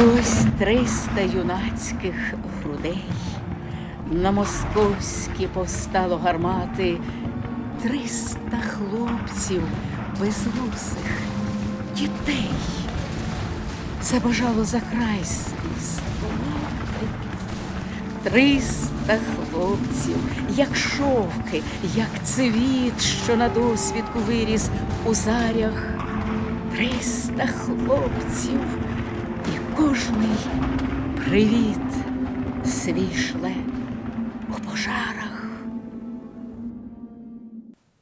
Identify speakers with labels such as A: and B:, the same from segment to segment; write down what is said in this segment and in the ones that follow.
A: Ось триста юнацьких грудей на московські повстало гармати, триста хлопців безвусих дітей. Забажало за край свій сховати. Триста хлопців, як шовки, як цвіт, що на досвідку виріс у зарях. Триста хлопців, кожний привіт свій шле у пожарах.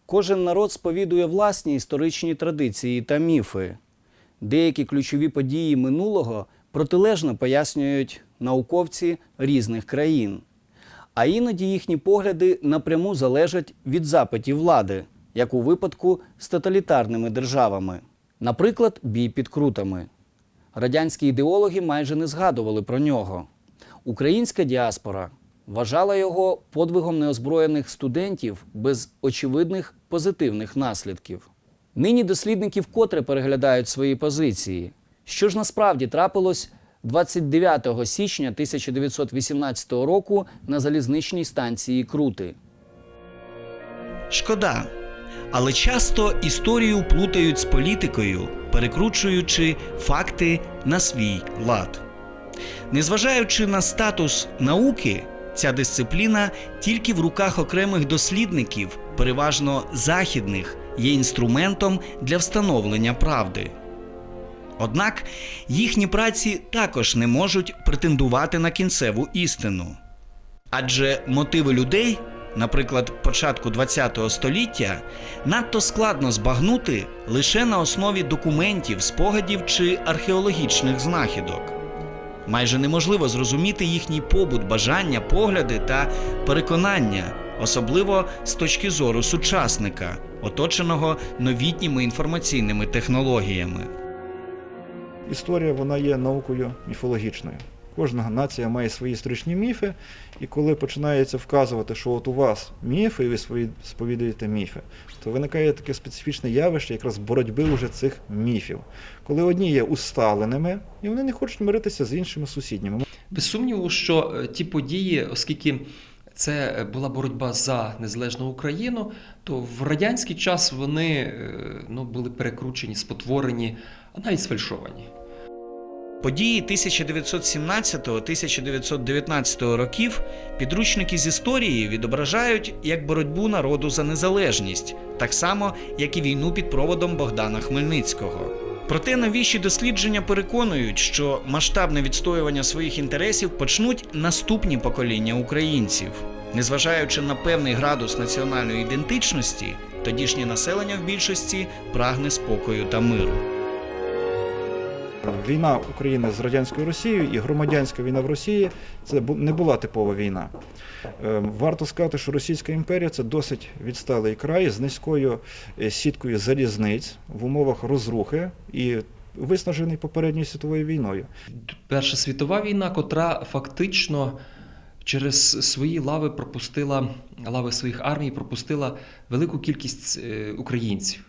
B: Кожен народ сповідує власні історичні традиції та міфи. Деякі ключові події минулого протилежно пояснюють науковці різних країн. А іноді їхні погляди напряму залежать від запитів влади, як у випадку з тоталітарними державами. Наприклад, бій під крутами. Радянські ідеологи майже не згадували про нього. Українська діаспора вважала його подвигом неозброєних студентів без очевидних позитивних наслідків. Нині дослідники вкотре переглядають свої позиції. Що ж насправді трапилось 29 січня 1918 року на залізничній станції Крути?
C: Шкода. Але часто історію плутають з політикою, перекручуючи факти на свій лад. Незважаючи на статус науки, ця дисципліна тільки в руках окремих дослідників, переважно західних, є інструментом для встановлення правди. Однак їхні праці також не можуть претендувати на кінцеву істину. Адже мотиви людей, наприклад, початку ХХ століття, надто складно збагнути лише на основі документів, спогадів чи археологічних знахідок. Майже неможливо зрозуміти їхній побут, бажання, погляди та переконання, особливо з точки зору сучасника, оточеного новітніми інформаційними технологіями.
D: Історія вона є наукою міфологічною. Кожна нація має свої історичні міфи, і коли починається вказувати, що от у вас міфи, і ви сповідуєте міфи, то виникає таке специфічне явище якраз боротьби уже цих міфів. Коли одні є усталеними, і вони не хочуть миритися з іншими сусідніми.
E: Без сумніву, що е, ті події, оскільки це е, була боротьба за незалежну Україну, то в радянський час вони е, ну, були перекручені, спотворені, а навіть сфальшовані.
C: Події 1917-1919 років підручники з історії відображають як боротьбу народу за незалежність, так само як і війну під проводом Богдана Хмельницького. Проте новіші дослідження переконують, що масштабне відстоювання своїх інтересів почнуть наступні покоління українців. Незважаючи на певний градус національної ідентичності, тодішнє населення в більшості прагне спокою та миру.
D: Війна України з радянською Росією і громадянська війна в Росії це не була типова війна. Е, Варто сказати, що Російська імперія це досить відсталий край з низькою е, сіткою залізниць в умовах розрухи і виснажений попередньою світовою війною.
E: Перша світова війна, котра фактично через свої лави пропустила, лави своїх армій пропустила велику кількість е, українців.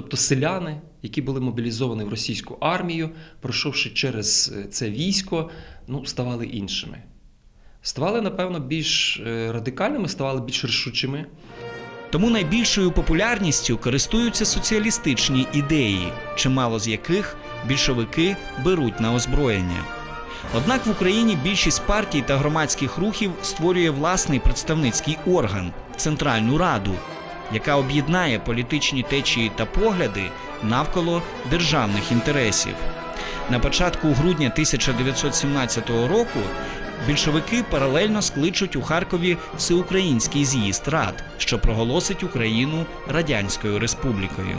E: Тобто селяни, які були мобілізовані в російську армію, пройшовши через е, це військо, ну, ставали іншими. Ставали, напевно, більш е, радикальними, ставали більш рішучими.
C: Тому найбільшою популярністю користуються соціалістичні ідеї, чимало з яких більшовики беруть на озброєння. Однак в Україні більшість партій та громадських рухів створює власний представницький орган Центральну Раду, яка об'єднає політичні течії та погляди навколо державних інтересів. На початку грудня 1917 року більшовики паралельно скличуть у Харкові всеукраїнський з'їзд рад, що проголосить Україну радянською республікою.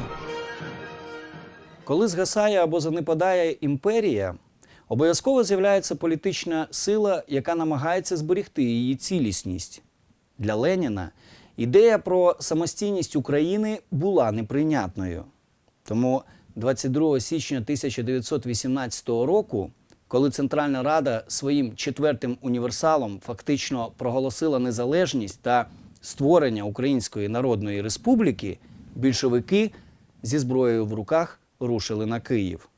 B: Коли згасає або занепадає імперія, обов'язково з'являється політична сила, яка намагається зберегти її цілісність. Для Леніна ідея про самостійність України була неприйнятною. Тому 22 січня 1918 року, коли Центральна Рада своїм четвертим універсалом фактично проголосила незалежність та створення Української Народної Республіки, більшовики зі зброєю в руках рушили на Київ.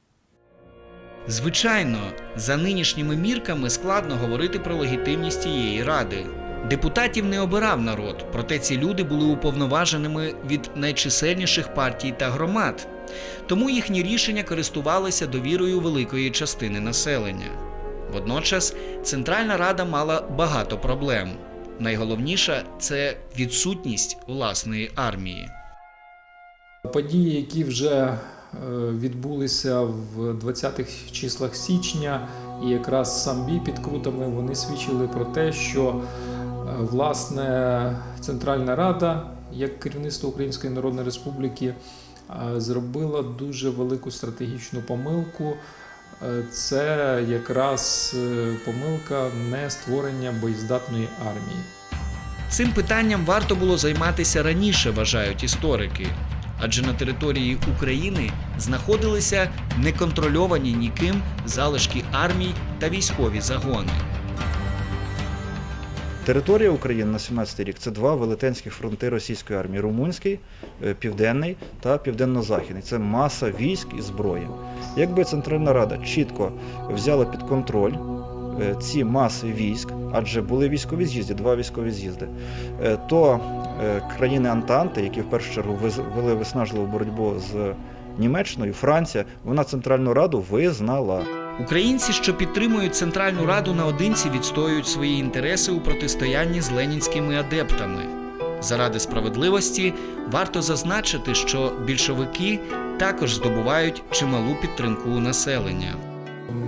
C: Звичайно, за нинішніми мірками складно говорити про легітимність цієї ради. Депутатів не обирав народ, проте ці люди були уповноваженими від найчисельніших партій та громад. Тому їхні рішення користувалися довірою великої частини населення. Водночас Центральна Рада мала багато проблем. Найголовніша це відсутність власної армії.
F: Події, які вже е, відбулися в 20-х числах січня, і якраз сам бій під крутами, вони свідчили про те, що власне Центральна Рада, як керівництво Української Народної Республіки, е, зробила дуже велику стратегічну помилку. Е, Це якраз е, помилка не створення боєздатної армії.
C: Цим питанням варто було займатися раніше, вважають історики. Адже на території України знаходилися неконтрольовані ніким залишки армій та військові загони.
D: Територія України на 17-й рік це два велетенських фронти російської армії: румунський, е, південний та південно-західний. Це маса військ і зброї. Якби Центральна Рада чітко взяла під контроль е, ці маси військ, адже були військові з'їзди, два військові з'їзди, е, то країни Антанти, які в першу чергу вели виснажливу боротьбу з Німеччиною, Франція, вона Центральну Раду визнала.
C: Українці, що підтримують Центральну Раду наодинці, відстоюють свої інтереси у протистоянні з ленінськими адептами. Заради справедливості варто зазначити, що більшовики також здобувають чималу підтримку у населення.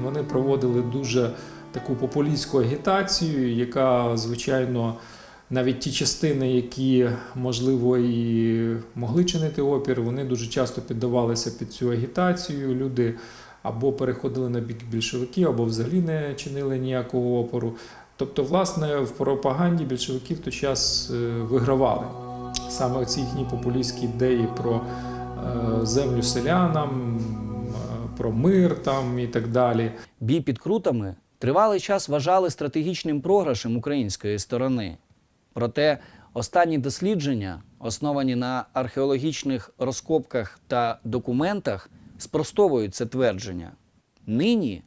F: Вони проводили дуже таку популістську агітацію, яка, звичайно, навіть ті частини, які можливо і могли чинити опір, вони дуже часто піддавалися під цю агітацію. Люди або переходили на бік більшовиків, або взагалі не чинили ніякого опору. Тобто, власне, в пропаганді більшовики в той час е, вигравали саме ці їхні популістські ідеї про е, землю селянам, е, про мир там і так далі.
B: Бій під крутами тривалий час вважали стратегічним програшем української сторони. Проте останні дослідження, основані на археологічних розкопках та документах, спростовують це твердження. Нині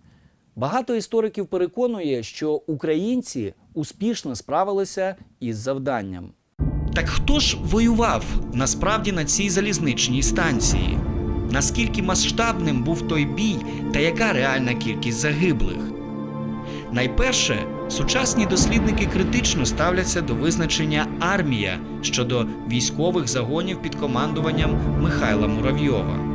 B: багато істориків переконує, що українці успішно справилися із завданням.
C: Так хто ж воював насправді на цій залізничній станції? Наскільки масштабним був той бій та яка реальна кількість загиблих? Найперше, сучасні дослідники критично ставляться до визначення армія щодо військових загонів під командуванням Михайла Муравйова.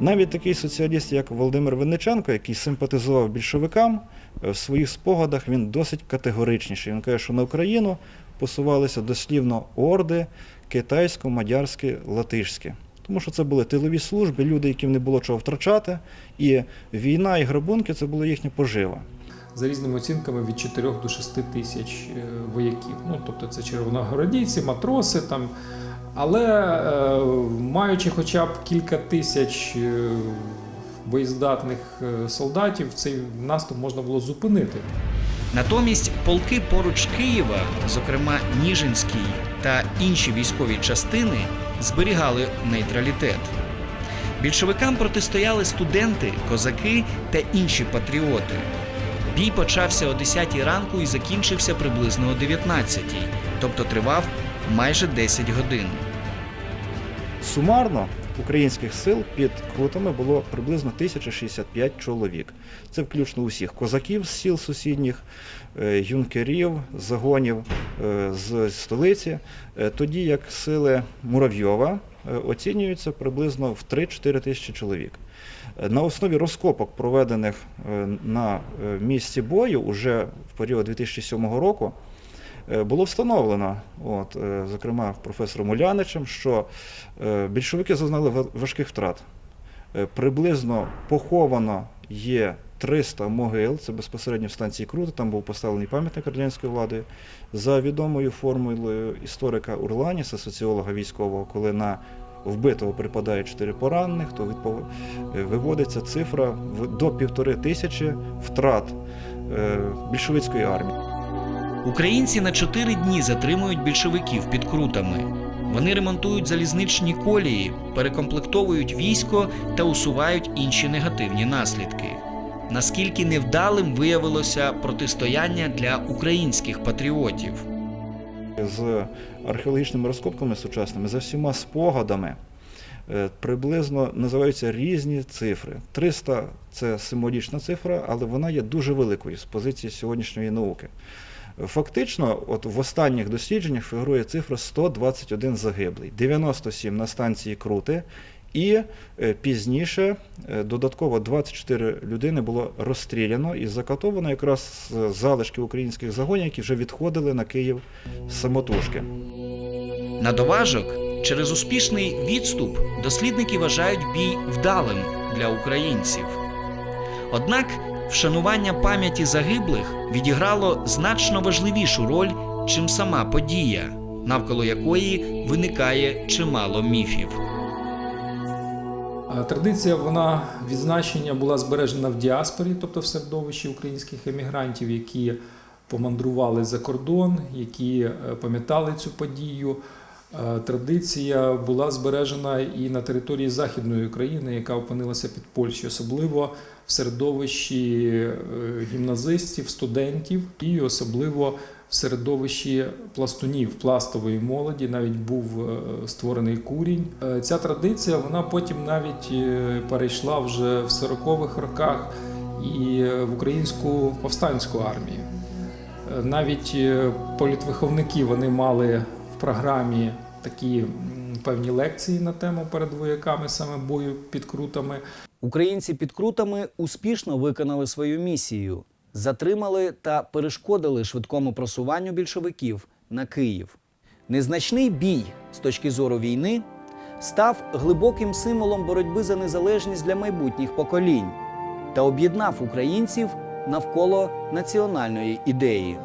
D: Навіть такий соціаліст, як Володимир Винниченко, який симпатизував більшовикам, е, в своїх спогадах він досить категоричніший. Він каже, що на Україну посувалися дослівно орди китайсько-мадярські, латишські. Тому що це були тилові служби, люди, яким не було чого втрачати, і війна і грабунки це була їхня пожива.
F: за різними оцінками від 4 до 6 тисяч е, вояків. Ну, тобто це червоногородійці, матроси там. Але е, маючи хоча б кілька тисяч е, боєздатних е, солдатів, цей наступ можна було зупинити.
C: Натомість полки поруч Києва, зокрема Ніжинський та інші військові частини, зберігали нейтралітет. Більшовикам протистояли студенти, козаки та інші патріоти. Бій почався о 10 ранку і закінчився приблизно о 19, тобто тривав майже 10 годин.
D: Сумарно українських сил під крутами було приблизно 1065 чоловік. Це включно усіх козаків з сіл сусідніх, е, юнкерів, загонів е, з столиці. Е, Тоді як сили Муравйова оцінюються приблизно в 3-4 тисячі чоловік. На основі розкопок, проведених на місці бою уже в період 2007 року, було встановлено, от, е, зокрема професором Уляничем, що е, більшовики зазнали важких втрат. Е, Приблизно поховано є 300 могил, це безпосередньо в станції Крута, там був поставлений пам'ятник радянської влади. За відомою формулою історика Урланіса, соціолога військового, коли на вбитого припадає 4 поранених, то е, виводиться цифра до півтори тисячі втрат е, більшовицької армії.
C: Українці на чотири дні затримують більшовиків під крутами. Вони ремонтують залізничні колії, перекомплектовують військо та усувають інші негативні наслідки. Наскільки невдалим виявилося протистояння для українських патріотів?
D: З археологічними розкопками сучасними, за всіма спогадами, е, приблизно називаються різні цифри. 300 – це символічна цифра, але вона є дуже великою з позиції сьогоднішньої науки. Фактично, от в останніх дослідженнях фігурує цифра 121 загиблий, 97 на станції Крути, і е, пізніше е, додатково 24 людини було розстріляно і закатовано якраз з залишків українських загонів, які вже відходили на Київ самотужки.
C: На доважок, через успішний відступ дослідники вважають бій вдалим для українців. Однак вшанування пам'яті загиблих відіграло значно важливішу роль, чим сама подія, навколо якої виникає чимало міфів.
F: Е, Традиція вона відзначення була збережена в діаспорі, тобто в середовищі українських емігрантів, які помандрували за кордон, які е, пам'ятали цю подію. Е, Традиція була збережена і на території Західної України, яка опинилася під Польщею, особливо в середовищі е, гімназистів, студентів, і особливо в середовищі пластунів, пластової молоді. Навіть був е, створений курінь. Ця традиція вона потім навіть перейшла вже в 40-х роках і в українську повстанську армію. Навіть політвиховники вони мали програмі такі певні лекції на тему перед вояками, саме бою під крутами.
B: Українці під крутами успішно виконали свою місію, затримали та перешкодили швидкому просуванню більшовиків на Київ. Незначний бій з точки зору війни став глибоким символом боротьби за незалежність для майбутніх поколінь та об'єднав українців навколо національної ідеї.